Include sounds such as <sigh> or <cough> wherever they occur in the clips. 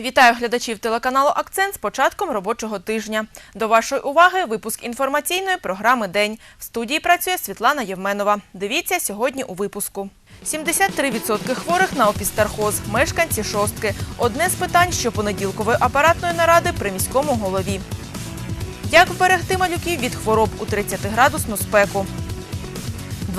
Вітаю глядачів телеканалу Акцент з початком робочого тижня. До вашої уваги випуск інформаційної програми День. В студії працює Світлана Євменова. Дивіться сьогодні у випуску. 73% хворих на опістархоз, мешканці шостки. Одне з питань щопонеділкової апаратної наради при міському голові. Як вберегти малюків від хвороб у 30-градусну спеку?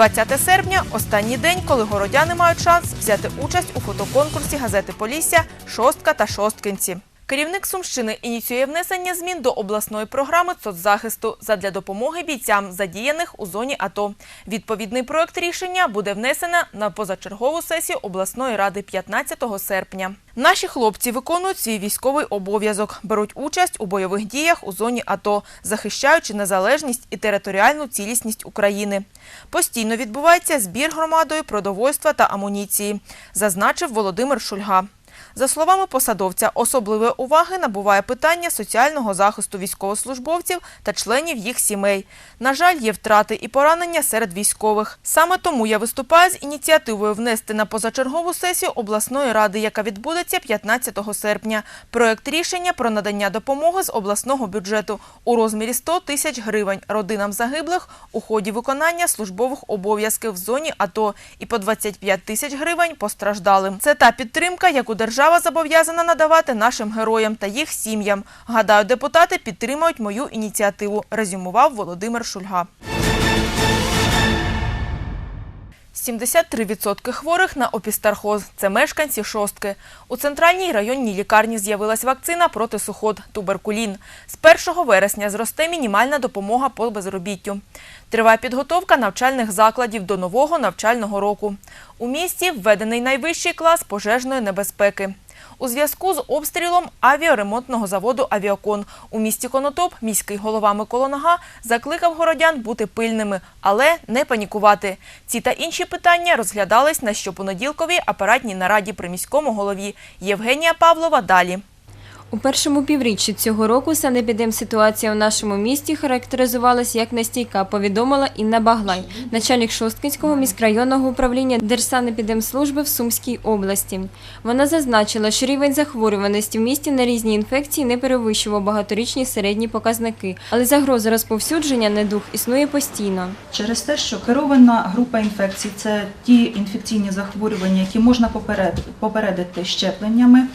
20 серпня – останній день, коли городяни мають шанс взяти участь у фотоконкурсі газети Полісся «Шостка та шосткинці». Керівник Сумщини ініціює внесення змін до обласної програми соцзахисту задля допомоги бійцям, задіяних у зоні АТО. Відповідний проект рішення буде внесено на позачергову сесію обласної ради 15 серпня. Наші хлопці виконують свій військовий обов'язок, беруть участь у бойових діях у зоні АТО, захищаючи незалежність і територіальну цілісність України. Постійно відбувається збір громадою продовольства та амуніції, зазначив Володимир Шульга. За словами посадовця, особливої уваги набуває питання соціального захисту військовослужбовців та членів їх сімей. На жаль, є втрати і поранення серед військових. Саме тому я виступаю з ініціативою внести на позачергову сесію обласної ради, яка відбудеться 15 серпня. Проект рішення про надання допомоги з обласного бюджету у розмірі 100 тисяч гривень родинам загиблих у ході виконання службових обов'язків в зоні АТО і по 25 тисяч гривень постраждалим. Це та підтримка, яку держава зобов'язана надавати нашим героям та їх сім'ям. Гадаю, депутати підтримають мою ініціативу, резюмував Володимир Шульга. 73% хворих на опістархоз – це мешканці шостки. У центральній районній лікарні з'явилась вакцина проти суход – туберкулін. З 1 вересня зросте мінімальна допомога по безробіттю. Триває підготовка навчальних закладів до нового навчального року. У місті введений найвищий клас пожежної небезпеки. У зв'язку з обстрілом авіаремонтного заводу «Авіакон» у місті Конотоп міський голова Микола Нога закликав городян бути пильними, але не панікувати. Ці та інші питання розглядались на щопонеділковій апаратній нараді при міському голові. Євгенія Павлова далі. У першому півріччі цього року санепідемситуація у нашому місті характеризувалась як нестійка, повідомила Інна Баглай, начальник Шосткинського міськрайонного управління Держсанепідемслужби в Сумській області. Вона зазначила, що рівень захворюваності в місті на різні інфекції не перевищував багаторічні середні показники, але загроза розповсюдження недух існує постійно. Через те, що керована група інфекцій це ті інфекційні захворювання, які можна попередити щепленнями,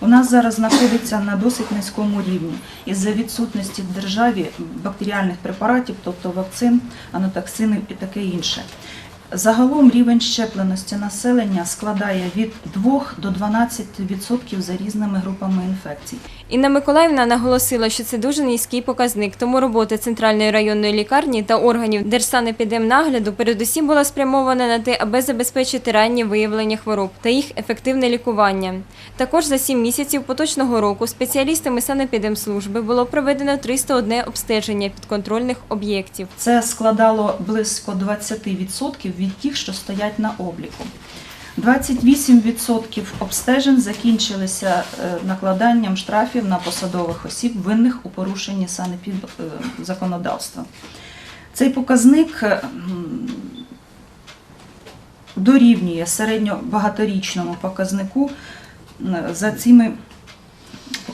у нас зараз знаходиться на досить низькому рівні із-за відсутності в державі бактеріальних препаратів, тобто вакцин, анотоксинів і таке інше. Загалом рівень щепленості населення складає від 2 до 12% за різними групами інфекцій. Інна Миколаївна наголосила, що це дуже низький показник, тому робота центральної районної лікарні та органів Держсанепідемнагляду передусім була спрямована на те, аби забезпечити раннє виявлення хвороб та їх ефективне лікування. Також за сім місяців поточного року спеціалістами санепідемслужби було проведено 301 обстеження підконтрольних об'єктів. Це складало близько 20% від тих, що стоять на обліку. 28% обстежень закінчилися е, накладанням штрафів на посадових осіб, винних у порушенні санепідзаконодавства. Цей показник е, дорівнює середньобагаторічному показнику за цими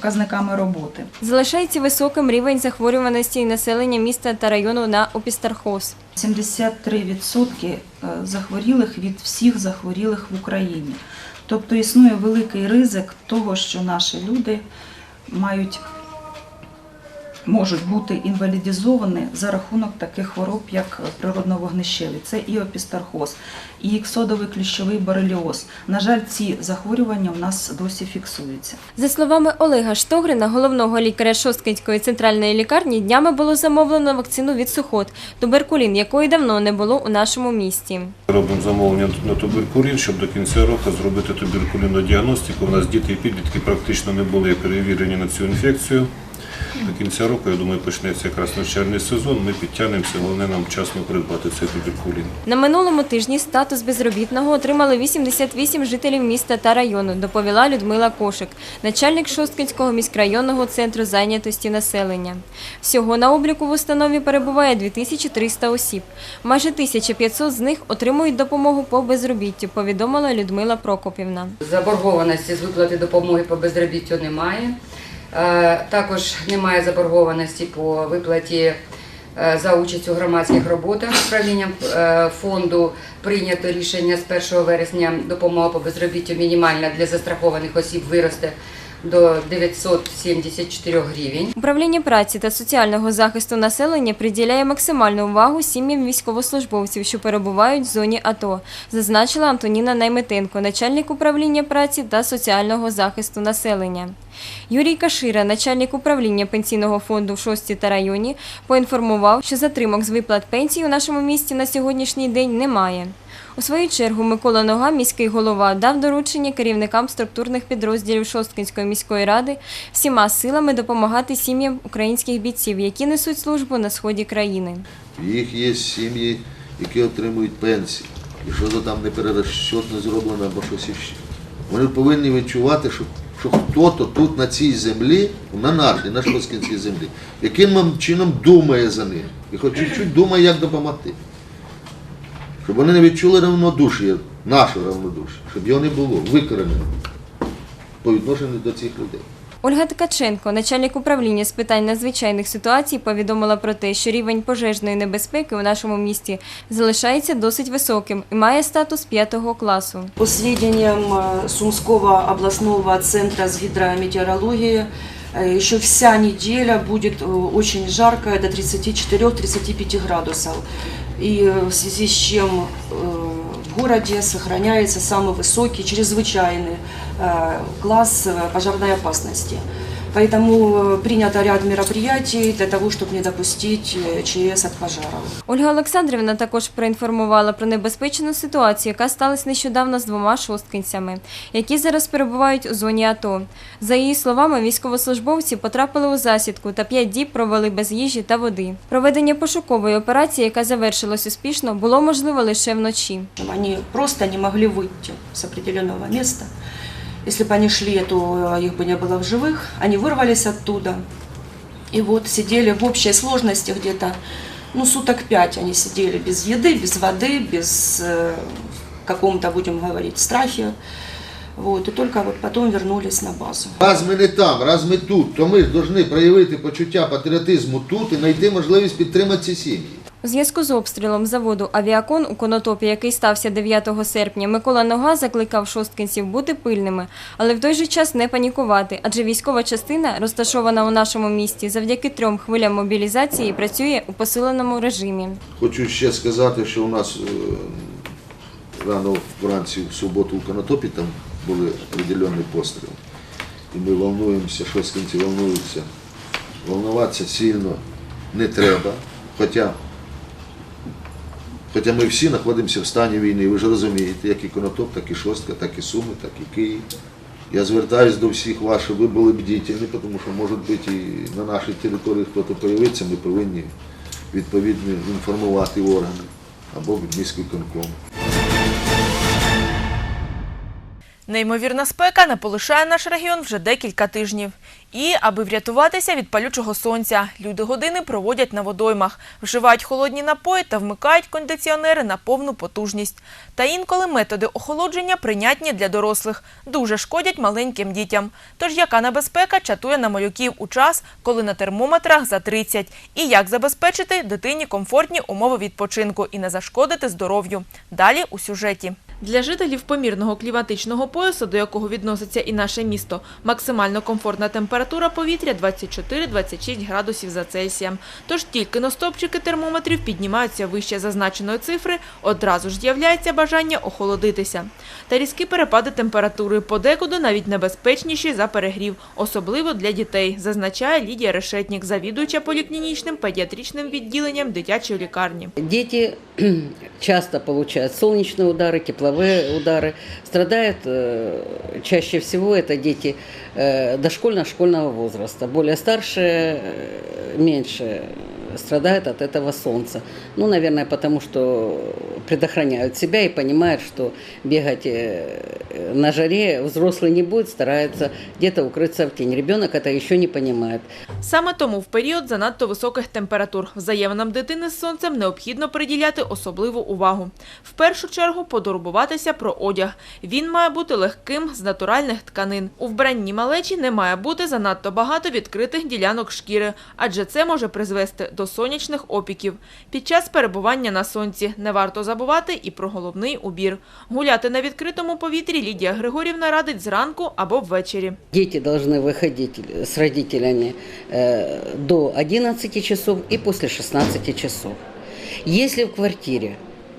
показниками роботи. Залишається високим рівень захворюваності населення міста та району на опістархоз. 73% е, захворілих від всіх захворілих в Україні. Тобто існує великий ризик того, що наші люди мають, можуть бути інвалідизовані за рахунок таких хвороб, як природно-вогнищеві. Це і опістархоз, і іксодовий кліщовий бореліоз. На жаль, ці захворювання у нас досі фіксуються. За словами Олега Штогрина, головного лікаря Шосткинської центральної лікарні, днями було замовлено вакцину від сухот, туберкулін, якої давно не було у нашому місті. Робимо замовлення на туберкулін, щоб до кінця року зробити туберкулінну діагностику. У нас діти і підлітки практично не були перевірені на цю інфекцію. До кінця року, я думаю, почнеться якраз навчальний сезон. Ми підтягнемося, головне нам вчасно придбати цей туберкулін. На минулому тижні статус безробітного отримали 88 жителів міста та району, доповіла Людмила Кошик, начальник Шосткинського міськрайонного центру зайнятості населення. Всього на обліку в установі перебуває 2300 осіб. Майже 1500 з них отримують допомогу по безробіттю, повідомила Людмила Прокопівна. Заборгованості з виплати допомоги по безробіттю немає. Е, Також немає заборгованості по виплаті е, за участь у громадських роботах. Управлінням е, фонду прийнято рішення з 1 вересня допомога по безробіттю мінімальна для застрахованих осіб виросте до 974 гривень. Управління праці та соціального захисту населення приділяє максимальну увагу сім'ям військовослужбовців, що перебувають в зоні АТО, зазначила Антоніна Найметенко, начальник управління праці та соціального захисту населення. Юрій Кашира, начальник управління пенсійного фонду в шості та районі, поінформував, що затримок з виплат пенсій у нашому місті на сьогоднішній день немає. У свою чергу Микола Нога, міський голова, дав доручення керівникам структурних підрозділів Шосткинської міської ради всіма силами допомагати сім'ям українських бійців, які несуть службу на сході країни. Їх є сім'ї, які отримують пенсії. І що то там не перерозчет не зроблено або щось іще. Вони повинні відчувати, що, що хто-то тут на цій землі, на нашій, на Шоскінській землі, яким чином думає за них. І хоч чуть-чуть думає, як допомогти Щоб вони не відчули равнодушія, нашого равнодушія, щоб його не було викоренено по відношенню до цих людей. Ольга Ткаченко, начальник управління з питань надзвичайних ситуацій, повідомила про те, що рівень пожежної небезпеки у нашому місті залишається досить високим і має статус п'ятого класу. По сведениям э, Сумского областного центра с гидрометеорологии, э, еще вся неделя будет э, очень жаркая, до 34-35 градусов. И э, в связи с чем э, в городе сохраняется самый высокий, чрезвычайный э, класс э, пожарной опасности. Поэтому э, принято ряд мероприятий для того, чтобы не допустить э, ЧС от пожаров. Ольга Олександрівна також проінформувала про небезпечну ситуацію, яка сталася нещодавно з двома шосткинцями, які зараз перебувають у зоні АТО. За її словами, військовослужбовці потрапили у засідку та п'ять діб провели без їжі та води. Проведення пошукової операції, яка завершилась успішно, було можливо лише вночі. Они просто не могли выйти с определенного места. Если бы они шли, то э, их бы не было в живых. Они вырвались оттуда. И вот сидели в общей сложности где-то, ну, суток пять они сидели без еды, без воды, без э, каком-то, будем говорить, страхе. Вот, и только вот потом вернулись на базу. Раз ми не там, раз ми тут, то ми ж повинні проявити почуття патріотизму тут і знайти можливість підтримати ці сім'ї. У зв'язку з обстрілом заводу Авіакон у Конотопі, який стався 9 серпня, Микола Нога закликав шосткинців бути пильними, але в той же час не панікувати, адже військова частина, розташована у нашому місті, завдяки трьом хвилям мобілізації працює у посиленому режимі. Хочу ще сказати, що у нас е, рано вранці в суботу в Конотопі там були определенні постріли. І ми волнуємося, шосткинці волнуються. Волнуватися сильно не треба. Хоча, хоча ми всі знаходимося в стані війни, ви ж розумієте, як і Конотоп, так і Шостка, так і Суми, так і Київ. Я звертаюся до всіх вас, щоб ви були бдітельні, тому що може бути і на нашій території хтось появиться, ми повинні відповідно інформувати органи або міський конком. Неймовірна спека не полишає наш регіон вже декілька тижнів. І, аби врятуватися від палючого сонця, люди години проводять на водоймах, вживають холодні напої та вмикають кондиціонери на повну потужність. Та інколи методи охолодження прийнятні для дорослих, дуже шкодять маленьким дітям. Тож яка небезпека чатує на малюків у час, коли на термометрах за 30? І як забезпечити дитині комфортні умови відпочинку і не зашкодити здоров'ю? Далі у сюжеті. Для жителів помірного кліматичного поясу, до якого відноситься і наше місто, максимально комфортна температура повітря 24-26 градусів за Цельсієм. Тож тільки но стопчики термометрів піднімаються вище зазначеної цифри, одразу ж з'являється бажання охолодитися. Та різкі перепади температури подекуди навіть небезпечніші за перегрів, особливо для дітей, зазначає Лідія Решетнік, завідуюча поліклінічним педіатричним відділенням дитячої лікарні. Дети <clears throat> часто получают солнечные удары, тепловые тепловые удары. Страдают э, чаще всего это дети э, дошкольно-школьного возраста. Более старшие, э, меньше страдают от этого солнца. Ну, наверное, потому что предохраняют себя и понимают, что бегать э, на жаре взрослый не будет, старается где-то укрыться в тень. Ребенок это еще не понимает. Саме тому в період занадто високих температур взаєминам дитини з сонцем необхідно приділяти особливу увагу. В першу чергу подорбуватися про одяг. Він має бути легким з натуральних тканин. У вбранні малечі не має бути занадто багато відкритих ділянок шкіри, адже це може призвести до сонячних опіків. Під час перебування на сонці не варто забувати і про головний убір. Гуляти на відкритому повітрі Лідія Григорівна радить зранку або ввечері. Дети должны выходить с родителями э, до 11 часов и после 16 часов. Если в квартире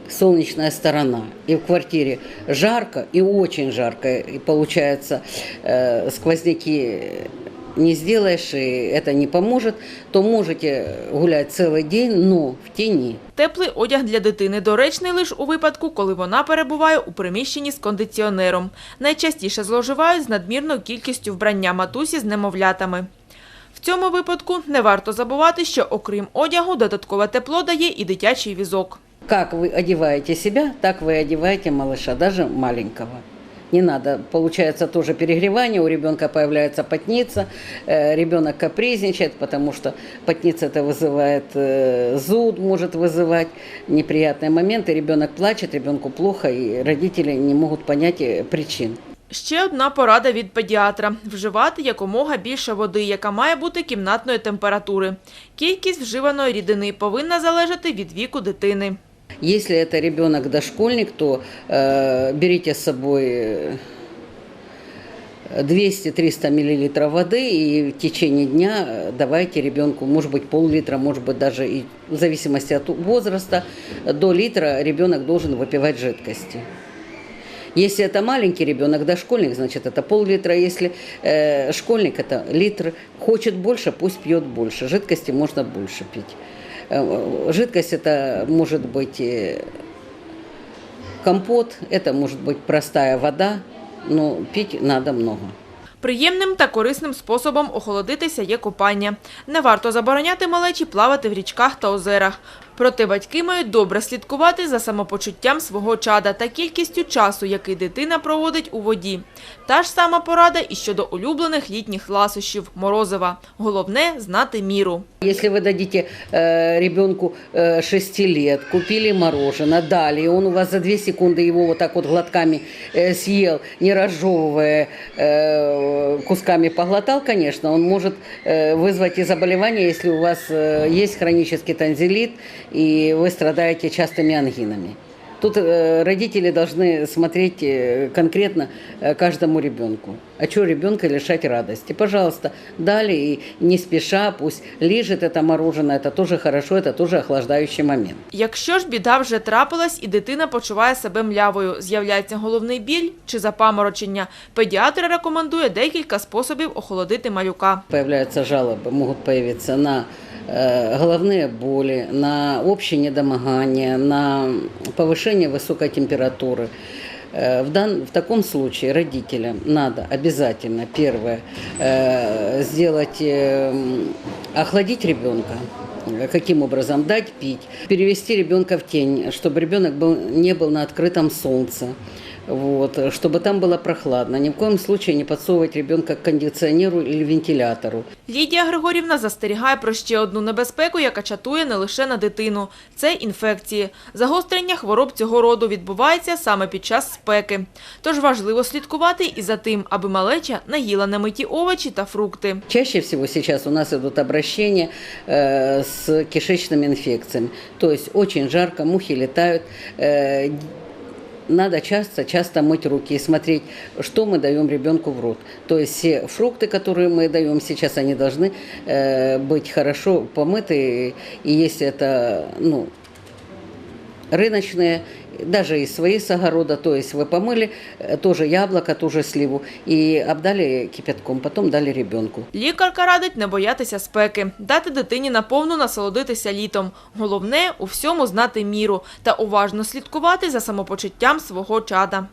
солнечная сторона и в квартире жарко и очень жарко, и получается э, сквозняки не сделаешь, и это не поможет, то можете гулять целый день, но в тени. Теплий одяг для дитини доречний лише у випадку, коли вона перебуває у приміщенні з кондиціонером. Найчастіше зловживають з надмірною кількістю вбрання матусі з немовлятами. В цьому випадку не варто забувати, що окрім одягу додаткове тепло дає і дитячий візок. Как вы одеваете себя, так вы одеваете малыша, даже маленького. Не надо, получается тоже перегревание, у ребенка появляется потница, э, ребенок капризничает, потому что потница это вызывает э, зуд, может вызывать неприятные моменты, ребенок плачет, ребенку плохо, и родители не могут понять э, причин. Ще одна порада від педіатра – вживати якомога більше води, яка має бути кімнатної температури. Кількість вживаної рідини повинна залежати від віку дитини. Если это ребенок дошкольник, то э, берите с собой э, 200-300 мл воды и в течение дня э, давайте ребенку, может быть, пол-литра, может быть, даже и в зависимости от возраста, до литра ребенок должен выпивать жидкости. Если это маленький ребенок, дошкольник, значит это пол-литра. Если э, школьник, это литр. Хочет больше, пусть пьет больше. Жидкости можно больше пить. Э, Жидкость это может быть э, компот, это может быть простая вода, но пить надо много. Приємним та корисним способом охолодитися є купання. Не варто забороняти малечі плавати в річках та озерах. Проте батьки мають добре слідкувати за самопочуттям свого чада та кількістю часу, який дитина проводить у воді. Та ж сама порада і щодо улюблених літніх ласощів – морозива. Головне – знати міру. Если вы дадите э, ребенку э, 6 лет, купили мороженое, дали, и он у вас за 2 секунды его вот так вот глотками э, съел, не разжевывая, э, кусками поглотал, конечно, он может э, вызвать и заболевание, если у вас э, есть хронический танзелит, и вы страдаете частыми ангинами. Тут э, родители должны смотреть э, конкретно э, каждому ребенку. А что ребенка лишать радости? Пожалуйста, дали и не спеша, пусть лежит это мороженое, это тоже хорошо, это тоже охлаждающий момент. Якщо ж біда вже трапилась і дитина почуває себе млявою, з'являється головний біль чи запаморочення, педіатр рекомендує декілька способів охолодити малюка. Появляются жалобы, могут появиться на э, головные боли, на общее недомогание, на повышение высокой температуры. Э, В, дан, в таком случае родителям надо обязательно, первое, э, сделать, э, м, охладить ребенка, Э, каким образом дать пить, перевести ребенка в тень, чтобы ребенок был, не был на открытом солнце. Вот, чтобы там было прохладно. Ни в коем случае не подсовывать ребенка к кондиционеру или вентилятору. Лідія Григорівна застерігає про ще одну небезпеку, яка чатує не лише на дитину – це інфекції. Загострення хвороб цього роду відбувається саме під час спеки. Тож важливо слідкувати і за тим, аби малеча не їла немиті овочі та фрукти. Чаще всего сейчас у нас идут обращения э, с кишечными инфекциями. То есть очень жарко, мухи летают. э, надо часто-часто мыть руки и смотреть, что мы даем ребенку в рот. То есть все фрукты, которые мы даем сейчас, они должны э, быть хорошо помыты. И если это ну, рыночные даже из своих с огорода, то есть вы помыли э, тоже яблоко, тоже сливу и обдали кипятком, потом дали ребенку. Лікарка радить не боятися спеки, дати дитині наповну насолодитися літом. Головне – у всьому знати міру та уважно слідкувати за самопочуттям свого чада.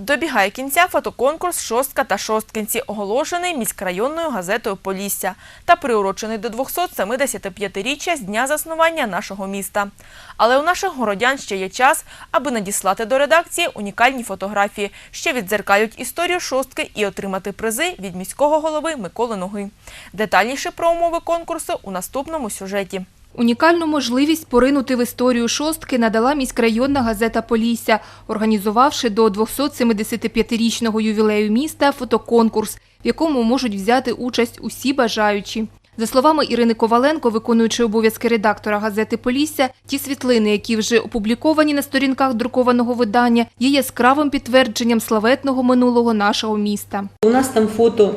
Добігає кінця фотоконкурс «Шостка та шосткинці», оголошений міськрайонною газетою «Полісся» та приурочений до 275-річчя з дня заснування нашого міста. Але у наших городян ще є час, аби надіслати до редакції унікальні фотографії, що віддзеркалюють історію шостки і отримати призи від міського голови Миколи Ноги. Детальніше про умови конкурсу у наступному сюжеті. Унікальну можливість поринути в історію шостки надала міськрайонна газета Полісся, організувавши до 275-річного ювілею міста фотоконкурс, в якому можуть взяти участь усі бажаючі. За словами Ірини Коваленко, виконуючи обов'язки редактора газети Полісся, ті світлини, які вже опубліковані на сторінках друкованого видання, є яскравим підтвердженням славетного минулого нашого міста. У нас там фото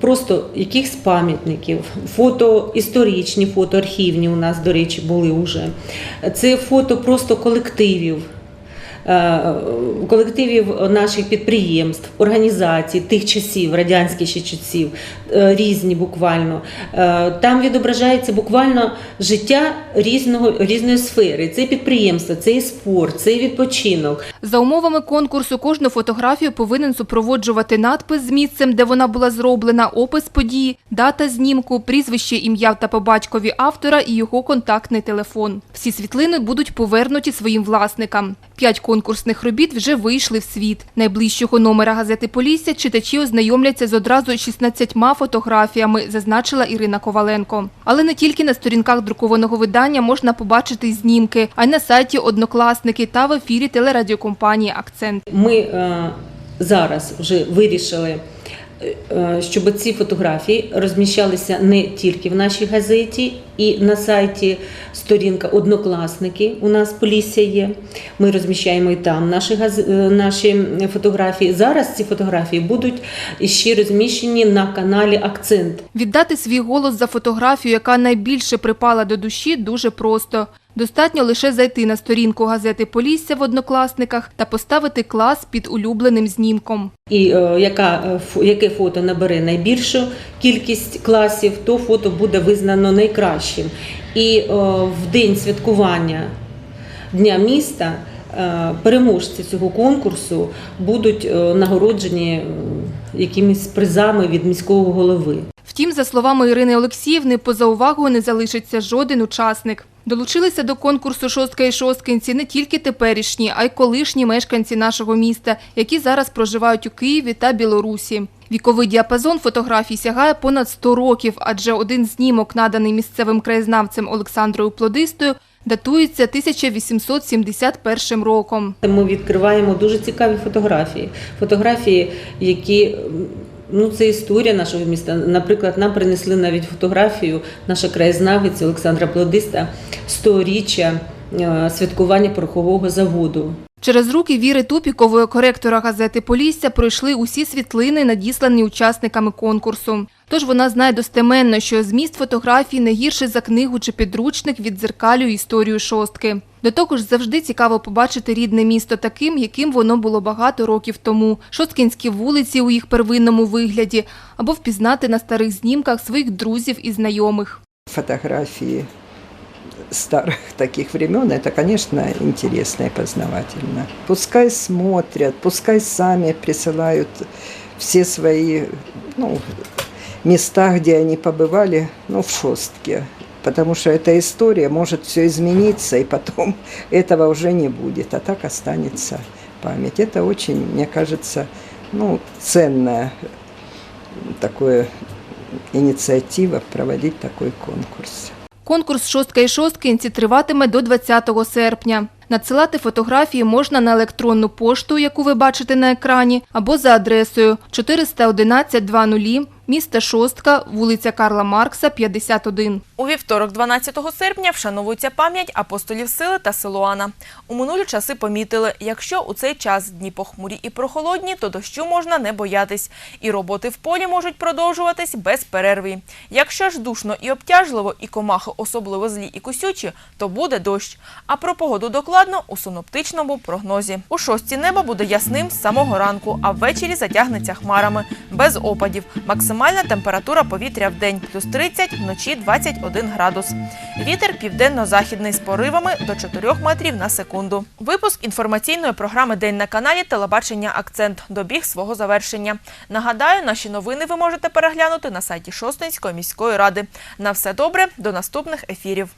просто якихось пам'ятників, фото історичні, фото архівні у нас, до речі, були вже. Це фото просто колективів. Е, Колективів наших підприємств, організацій тих часів, радянських ще часів, е, різні буквально. Е, Там відображається буквально життя різного, різної сфери. Це і підприємство, це і спорт, це і відпочинок, За умовами конкурсу кожну фотографію повинен супроводжувати надпис з місцем, де вона була зроблена, опис події, дата знімку, прізвище, ім'я та по батькові автора і його контактний телефон. Всі світлини будуть повернуті своїм власникам. П'ять конкурсних робіт вже вийшли в світ. Найближчого номера газети Полісся читачі ознайомляться з одразу 16 фотографіями, зазначила Ірина Коваленко. Але не тільки на сторінках друкованого видання можна побачити знімки, а й на сайті Однокласники та в ефірі телерадіокомпанії Акцент. Ми е, зараз вже вирішили, щоб ці фотографії розміщалися не тільки в нашій газеті, і на сайті сторінка Однокласники. У нас Полісся є. Ми розміщаємо і там наші, газ- е, наші фотографії. Зараз ці фотографії будуть ще розміщені на каналі Акцент. Віддати свій голос за фотографію, яка найбільше припала до душі, дуже просто. Достатньо лише зайти на сторінку газети Полісся в однокласниках та поставити клас під улюбленим знімком. І е, яка, е, яке фото набере найбільшу кількість класів, то фото буде визнано найкращим. І е, в день святкування Дня міста переможці цього конкурсу будуть нагороджені якимись призами від міського голови. Втім, за словами Ірини Олексіївни, поза увагою не залишиться жоден учасник. Долучилися до конкурсу «Шостка і шосткинці» не тільки теперішні, а й колишні мешканці нашого міста, які зараз проживають у Києві та Білорусі. Віковий діапазон фотографій сягає понад 100 років, адже один знімок, наданий місцевим краєзнавцем Олександрою Плодистою, датується 1871 роком. Ми відкриваємо дуже цікаві фотографії. Фотографії, які ну це історія нашого міста. Наприклад, нам принесли навіть фотографію наша краєзнавиця Олександра Плодиста 100-річчя е, святкування порохового заводу. Через руки Віри Тупікової, коректора газети Полісся, пройшли усі світлини, надіслані учасниками конкурсу. Тож вона знає достеменно, що зміст фотографій не гірше за книгу чи підручник віддзеркалює історію шостки. До того ж, завжди цікаво побачити рідне місто таким, яким воно було багато років тому. Шосткінські вулиці у їх первинному вигляді, або впізнати на старих знімках своїх друзів і знайомих. фотографии старых таких времен, это, конечно, интересно и познавательно. Пускай смотрят, пускай сами присылают все свои ну, места, где они побывали, ну, в шостке. Потому что эта история может все измениться, и потом <laughs> этого уже не будет, а так останется память. Это очень, мне кажется, ну, ценная такое инициатива проводить такой конкурс. Конкурс «Шостка і шосткинці» триватиме до 20 серпня. Надсилати фотографії можна на електронну пошту, яку ви бачите на екрані, або за адресою 411 00 міста Шостка, вулиця Карла Маркса, 51. У вівторок, 12 серпня, вшановується пам'ять апостолів сили та Силуана. У минулі часи помітили, якщо у цей час дні похмурі і прохолодні, то дощу можна не боятись. І роботи в полі можуть продовжуватись без перерви. Якщо ж душно і обтяжливо, і комахи особливо злі і кусючі, то буде дощ. А про погоду докладно у синоптичному прогнозі. У шостій небо буде ясним з самого ранку, а ввечері затягнеться хмарами. Без опадів. Максимальна температура повітря в день – плюс 30, вночі 21 градус. Вітер південно-західний з поривами до 4 метрів на секунду. Випуск інформаційної програми День на каналі Телебачення Акцент добіг свого завершення. Нагадаю, наші новини ви можете переглянути на сайті Шостинської міської ради. На все добре, до наступних ефірів.